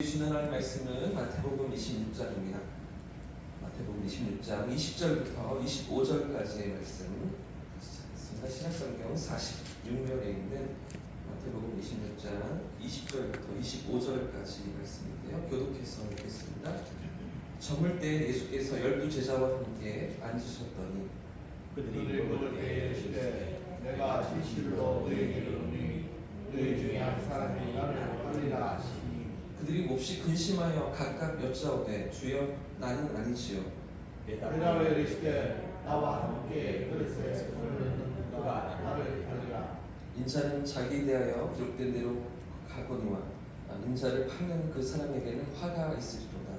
주시는 하나님 말씀은 마태복음 26장입니다. 마태복음 26장 20절부터 25절까지의 말씀 시작했습니다. 신약성경 46면에 있는 마태복음 26장 20절부터 25절까지 말씀인데요. 교독해서 읽겠습니다. 저물 때 예수께서 열두 제자와 함께 앉으셨더니 그들이 물을 이르시되 내가 진실로 너희에게 이르노니 너희 중에 한 사람이 나를 팔리라 하시니 그들이 몹시 근심하여 각각 여짜오되 주여 나는 아니지요 대답하여 이르시되 나와 함께 그릇에 손을 누가 나를 팔리라 인자는 자기에 대하여 기록된 대로 가거니와 인자를 파는 그 사람에게는 화가 있으리로다.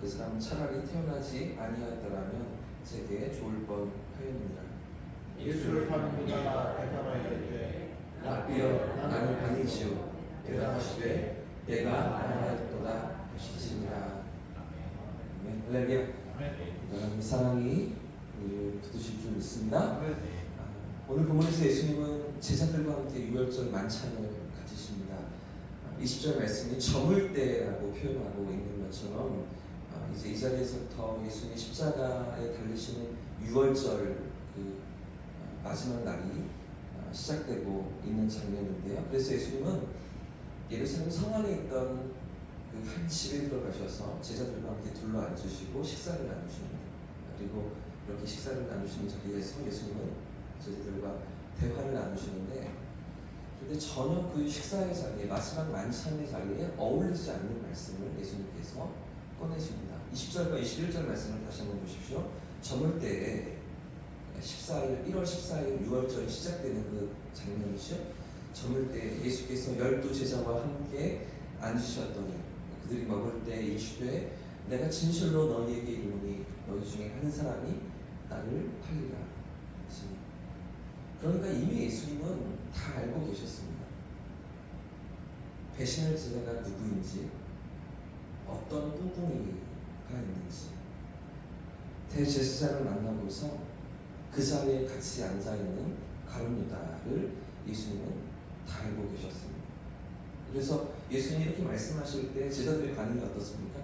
그 사람은 차라리 태어나지 아니하였더라면 제게 좋을 뻔하였느니라. 예수를 파는 자가 대답하여 이르되 라비여 나는 아니지요. 대답하시되 내가 아니하였도다 하시니라. 할렐루야. 여러분 사랑이 붙드실 줄 믿습니다. 아, 오늘 본문에서 예수님은 제자들과 함께 유월절 만찬을 가지십니다. 아, 20절 말씀이 저물 때라고 표현하고 있는 것처럼 아, 이제 이 자리에서부터 예수님이 십자가에 달리시는 유월절 그 아, 마지막 날이 아, 시작되고 있는 장면인데요. 그래서 예수님은 예루살렘 성 안에 있던 그 한 집에 들어가셔서 제자들과 함께 둘러 앉으시고 식사를 나누십니다. 그리고 이렇게 식사를 나누시는 자리에서 예수님은 제자들과 대화를 나누시는데 근데 전혀 그 식사의 자리에 마지막 만찬의 자리에 어울리지 않는 말씀을 예수님께서 꺼내십니다. 20절과 21절 말씀을 다시 한번 보십시오. 저물 때에 14일 1월 14일 6월절이 시작되는 그 장면이죠. 저물 때 예수께서 열두 제자와 함께 앉으셨더니 그들이 먹을 때 이르시되 내가 진실로 너희에게 이르노니 너희 중에 한 사람이 나를 팔리라 하시니 그러니까 이미 예수님은 다 알고 계셨습니다. 배신할 제자가 누구인지 어떤 뚱뚱이가 있는지 대제사장을 만나고서 그 자리에 같이 앉아 있는 가룟유다를 예수님은 다 알고 계셨습니다. 그래서 예수님이 이렇게 말씀하실 때 제자들의 반응이 어떻습니까?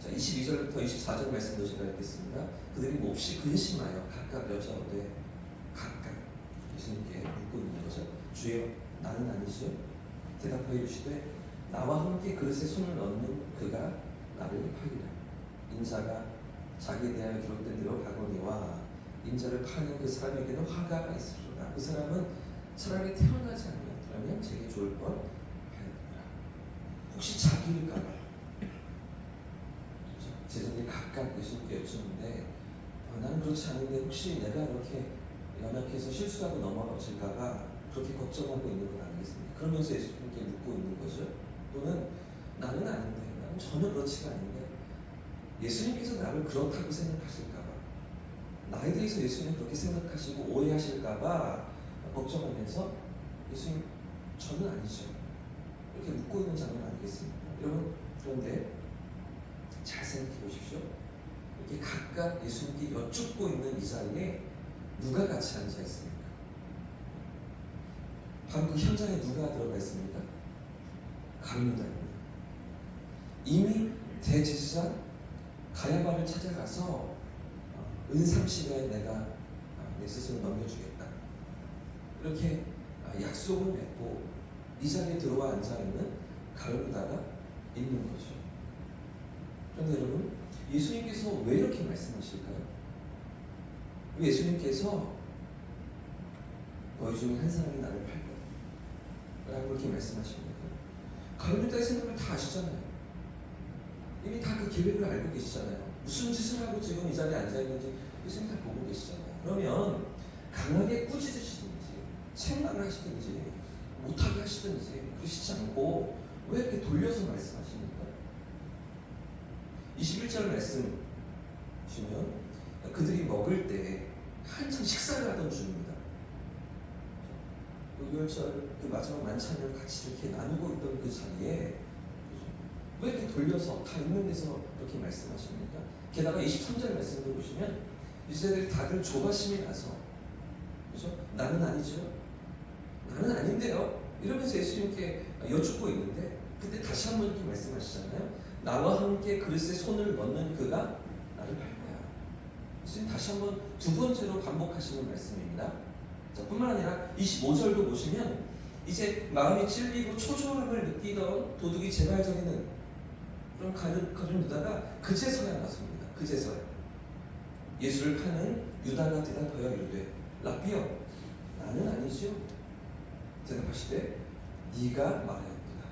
자, 22절부터 24절 말씀도 제가 읽겠습니다. 그들이 몹시 근심하여 각각 여자오되 각각 예수님께 묻고 있는 거죠. 주여 나는 아니지요? 대답하여 이르시되 나와 함께 그릇에 손을 넣는 그가 나를 팔리라. 인자가 자기에 대하여 기록된 대로 가거니와 인자를 파는 그 사람에게는 화가 있으리라. 그 사람은 차라리 태어나지 않 았더라면 제게 좋을 뻔하였느니라. 혹시 자기일까봐 제자들이 각각 예수님께 여쭈는데 어, 나는 그렇지 않은데 혹시 내가 이렇게 연약해서 실수하고 넘어질까봐 그렇게 걱정하고 있는 건 아니겠습니까? 그러면서 예수님께 묻고 있는 거죠. 또는 나는 아닌데 나는 전혀 그렇지가 않은데 예수님께서 나를 그렇다고 생각하실까봐 나에 대해서 예수님 그렇게 생각하시고 오해하실까봐 걱정하면서 예수님 저는 아니죠. 이렇게 묻고 있는 장면 아니겠습니까? 여러분 그런데 잘 생각해 보십시오. 이렇게 각각 예수님께 여쭙고 있는 이 자리에 누가 같이 앉아 있습니까? 바로 그 현장에 누가 들어가 있습니까? 가룟유다입니다. 이미 대제사장 가야바를 찾아가서 어, 은삼십에 내가 어, 내 스스로 넘겨주겠다. 이렇게 어, 약속을 맺고 이 자리에 들어와 앉아 있는 가룟유다가 있는 거죠. 그런데 여러분, 예수님께서 왜 이렇게 말씀하실까요? 왜 예수님께서 너희 중에 한 사람이 나를 팔 거야. 라고 이렇게 말씀하십니까? 가룟유다의 생각을 다 아시잖아요. 이미 다 그 계획을 알고 계시잖아요. 무슨 짓을 하고 지금 이 자리에 앉아 있는지 예수님 다 보고 계시잖아요. 그러면 강하게 꾸짖으시든 지 책망을 하시든지 못하게 하시든지 그러시지 않고 왜 이렇게 돌려서 말씀하십니까? 21절 말씀 보시면 그들이 먹을 때 한참 식사를 하던 중입니다. 유월절 그 마지막 만찬을 같이 이렇게 나누고 있던 그 자리에 왜 이렇게 돌려서 다 있는 데서 그렇게 말씀하십니까? 게다가 23절 말씀을 보시면 이제들이 다들 조바심이 나서 그죠? 나는 아니죠. 나는 아닌데요. 이러면서 예수님께 여쭙고 있는데 그때 다시 한번 이렇게 말씀하시잖아요. 나와 함께 그릇에 손을 넣는 그가 나를 알 거야. 예수님 다시 한번 두 번째로 반복하시는 말씀입니다. 자, 뿐만 아니라 25절도 보시면 이제 마음이 찔리고 초조함을 느끼던 도둑이 가를 가진 유다가 그제서야 나섭니다. 그제서야 예수를 파는 유다가 대답하여 이르되 라비여 나는 아니죠. 대답하실 때 네가 말하였구나.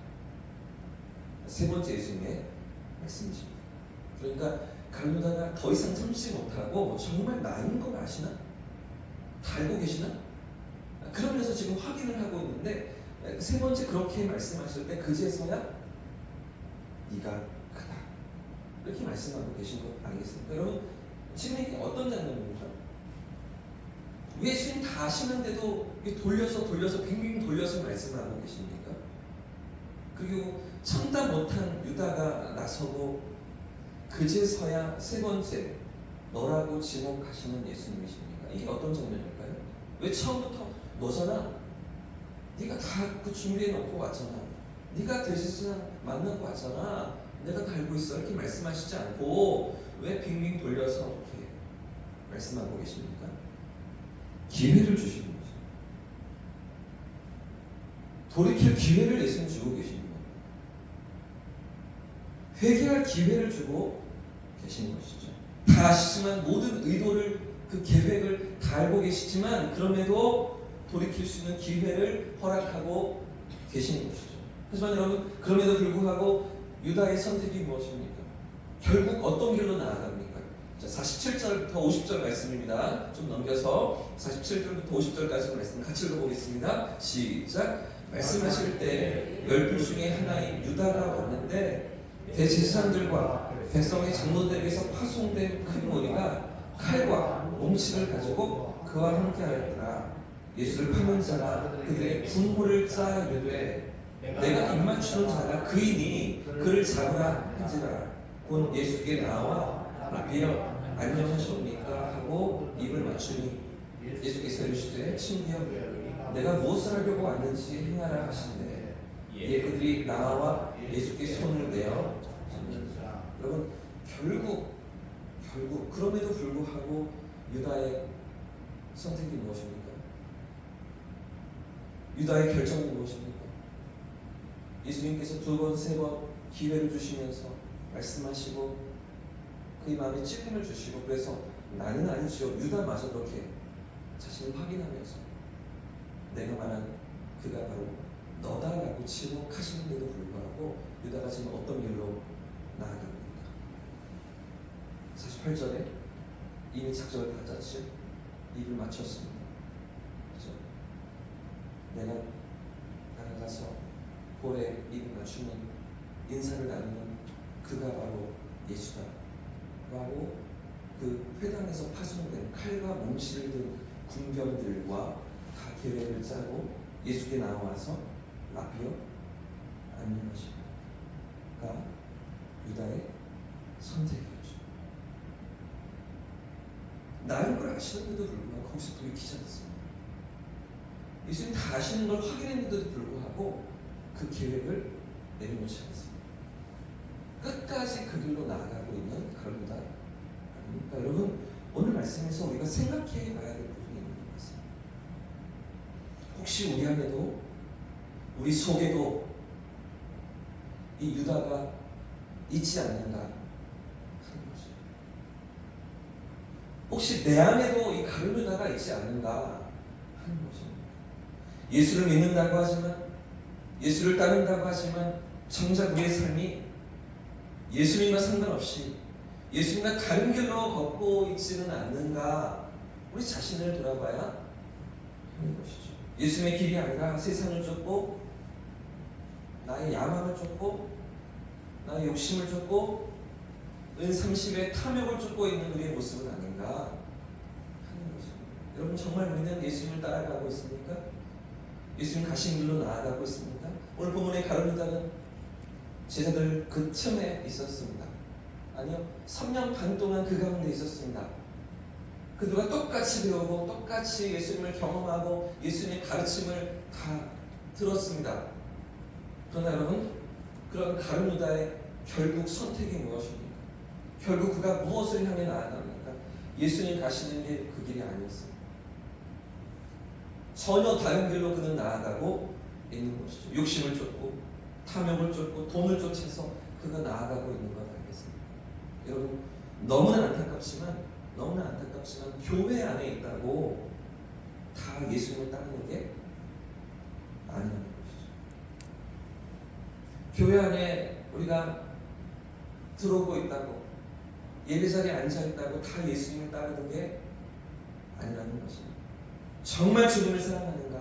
세 번째 예수님의 말씀이십니다. 그러니까 갈무다가 더 이상 참지 못하고 정말 나인 걸 아시나? 다 알고 계시나? 그러면서 지금 확인을 하고 있는데 세 번째 그렇게 말씀하실 때 그제서야 네가 크다 이렇게 말씀하고 계신 거 아니겠습니까? 여러분 이게 어떤 장면입니까? 왜 예수님 다 아시는데도 돌려서 돌려서 빙빙 돌려서 말씀을 하고 계십니까? 그리고 참다 못한 유다가 나서고 그제서야 세 번째 너라고 지목하시는 예수님이십니까? 이게 어떤 장면일까요? 왜 처음부터 너잖아? 네가 다 그 준비해 놓고 왔잖아. 네가 대신에 만나고 왔잖아. 내가 다 알고 있어. 이렇게 말씀하시지 않고 왜 빙빙 돌려서 이렇게 말씀하고 계십니까? 기회를 주시는 거죠. 돌이킬 기회를 예수님 주고 계시는 거예요. 회개할 기회를 주고 계신 것이죠. 다 아시지만 모든 의도를 그 계획을 다 알고 계시지만 그럼에도 돌이킬 수 있는 기회를 허락하고 계시는 것이죠. 하지만 여러분 그럼에도 불구하고 유다의 선택이 무엇입니까? 결국 어떤 길로 나아갑니까? 자, 47절부터 50절 말씀입니다. 좀 넘겨서 47절부터 50절까지 말씀 같이 읽어보겠습니다. 시작. 말씀하실 때 열둘 중에 하나인 유다가 왔는데 대제사장들과 백성의 장로들에게서 파송된 큰 무리가 칼과 몽치를 가지고 그와 함께하였더라. 예수를 파는 자가 그들의 분호를 짜 이르되 내가 입맞추는 자가 그이니 그를 잡으라 한지라 곧 예수께 나와 라비여 안녕하십니까 하고 입을 맞추니 예수께서 이르시되 친구여 내가 무엇을 하려고 왔는지 행하라 하시는데 예 그들이 나와 예수께 손을 내어 여러분 결국 결국 그럼에도 불구하고 유다의 선택이 무엇입니까? 유다의 결정이 무엇입니까? 예수님께서 두 번, 세 번 기회를 주시면서 말씀하시고 그의 마음에 찔림을 주시고 그래서 나는 아니지요. 유다마저 그렇게 자신을 확인하면서 내가 말한 그가 바로 너다라고 지목하시는데도 불구하고 유다가 지금 어떤 길로 나아갑니까? 48절에 이미 작전을 다 짰죠. 입을 맞췄습니다. 그죠? 내가 다가가서 볼에 입을 맞추면 인사를 나누는 그가 바로 예수다. 라고 그 회당에서 파송된 칼과 몽치를 든 군병들과 다 계획을 짜고 예수께 나와서 라비어 안녕하십니까 유다의 선택이었죠. 나인 걸 아시는데도 불구하고 거기서 또 기절했습니다. 예수님 다 아시는 걸 확인했는데도 불구하고 그 계획을 내려놓지 않습니다. 끝까지 그 길로 나아가고 있는 가르다 아닙니까? 여러분 오늘 말씀에서 우리가 생각해 봐야 될 부분이 있는 것 같습니다. 혹시 우리 안에도 우리 속에도 이 유다가 있지 않는가 하는 거죠. 혹시 내 안에도 이 가르르다가 있지 않는가 하는 것입니다. 예수를 믿는다고 하지만 예수를 따른다고 하지만 정작 우리의 삶이 예수님과 상관없이 예수님과 다른 길로 걷고 있지는 않는가 우리 자신을 돌아봐야 하는 것이죠. 예수님의 길이 아니라 세상을 쫓고 나의 야망을 쫓고 나의 욕심을 쫓고 은 30의 탐욕을 쫓고 있는 우리의 모습은 아닌가 하는 것입니다. 여러분 정말 우리는 예수님을 따라가고 있습니까? 예수님 가신 길로 나아가고 있습니까? 오늘 본문의 가르미다는 제자들 그 틈에 있었습니다. 아니요, 3년 반 동안 그 가운데 있었습니다. 그들과 똑같이 배우고 똑같이 예수님을 경험하고 예수님의 가르침을 다 들었습니다. 그러나 여러분, 그런 가르미다의 결국 선택이 무엇입니까? 결국 그가 무엇을 향해 나아갑니까? 예수님 가시는 게 그 길이 아니었습니다. 전혀 다른 길로 그는 나아가고 있는 것이죠. 욕심을 쫓고 탐욕을 쫓고 돈을 쫓아서 그가 나아가고 있는 것 알겠습니다. 여러분 너무나 안타깝지만 너무나 안타깝지만 교회 안에 있다고 다 예수님을 따르는 게 아니라는 것이죠. 교회 안에 우리가 들어오고 있다고 예배 자리에 앉아 있다고 다 예수님을 따르는 게 아니라는 것입니다. 정말 주님을 사랑하는가?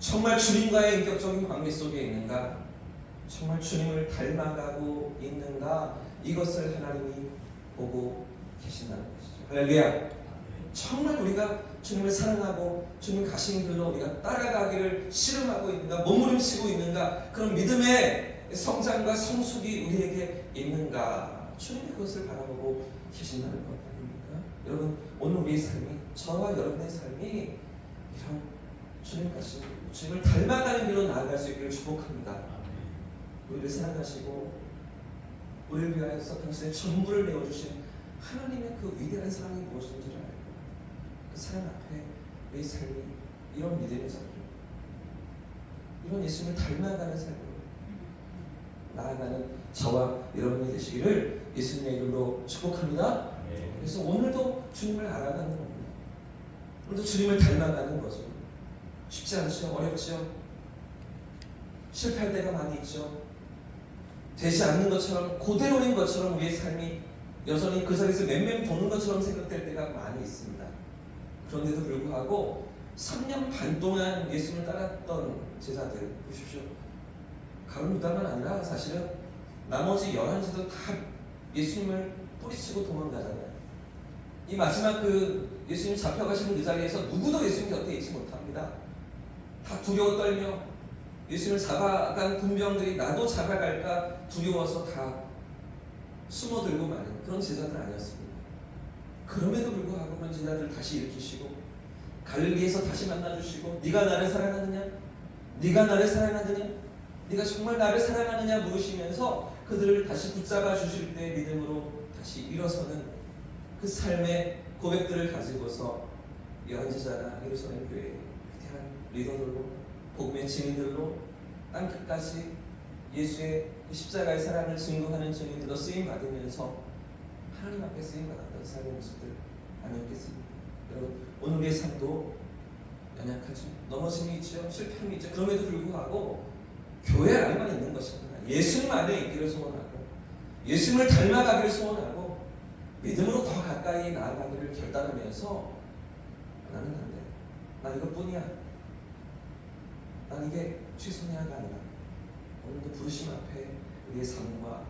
정말 주님과의 인격적인 관계 속에 있는가? 정말 주님을 닮아가고 있는가? 이것을 하나님이 보고 계신다는 것이죠. 할렐루야. 정말 우리가 주님을 사랑하고 주님 가신 길로 우리가 따라가기를 씨름하고 있는가? 몸부림치고 있는가? 그런 믿음의 성장과 성숙이 우리에게 있는가? 주님이 그것을 바라보고 계신다는 것 아닙니까? 여러분 오늘 우리의 삶이 저와 여러분의 삶이 이런 주님 가신 주님을 닮아가는 길로 나아갈 수 있기를 축복합니다. 우리를 사랑하시고 우리를 위하여서 당신의 전부를 내어주신 하나님의 그 위대한 사랑이 무엇인지를 알고 그 사랑 앞에 내 삶이 이런 믿음의 삶 이런 예수님을 닮아가는 삶으로 나아가는 저와 여러분이 되시기를 예수님의 이름으로 축복합니다. 그래서 오늘도 주님을 알아가는 겁니다. 오늘도 주님을 닮아가는 거죠. 쉽지 않죠? 어렵죠? 실패할 때가 많이 있죠. 되지 않는 것처럼 고대로인 것처럼 우리의 삶이 여전히 그 자리에서 맴맴 도는 것처럼 생각될 때가 많이 있습니다. 그런데도 불구하고 3년 반 동안 예수님을 따랐던 제자들 보십시오. 가론 유다만 아니라 사실은 나머지 11지도 다 예수님을 뿌리치고 도망가잖아요. 이 마지막 그 예수님 잡혀가시는 그 자리에서 누구도 예수님 곁에 있지 못합니다. 다 두려워 떨며 예수님을 잡아간 군병들이 나도 잡아갈까 두려워서 다 숨어들고 마는 그런 제자들 아니었습니다. 그럼에도 불구하고 그런 제자들 다시 일으키시고 갈릴리에서 다시 만나주시고 네가 나를 사랑하느냐? 네가 나를 사랑하느냐? 네가 정말 나를 사랑하느냐 물으시면서 그들을 다시 붙잡아 주실 때 믿음으로 다시 일어서는 그 삶의 고백들을 가지고서 여한 제자나 예루살렘 교회 위 리더들로 복음의 증인들로 땅 끝까지 예수의 그 십자가의 사랑을 증거하는 증인들로 쓰임 받으면서 하나님 앞에 쓰임 받았던 삶의 모습들 아니었겠습니까? 여러분 오늘 우리의 삶도 연약하죠. 넘어짐이 있죠. 실패함이 있죠. 그럼에도 불구하고 교회 안에만 있는 것입니다. 예수님 안에 있기를 소원하고 예수님을 닮아가기를 소원하고 믿음으로 더 가까이 나아가기를 결단하면서 나는 안 돼. 난 이것뿐이야. 난 이게 최선이야가 아니라 오늘도 부르심 앞에 우리의 삶과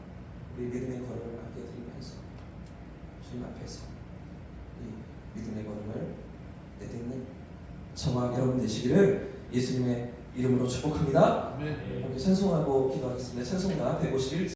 우리 믿음의 걸음을 맡겨드리면서 주님 앞에서 이 믿음의 걸음을 내딛는 저와 여러분 되시기를 예수님의 이름으로 축복합니다. 함께 찬송하고 기도하겠습니다. 찬송가 151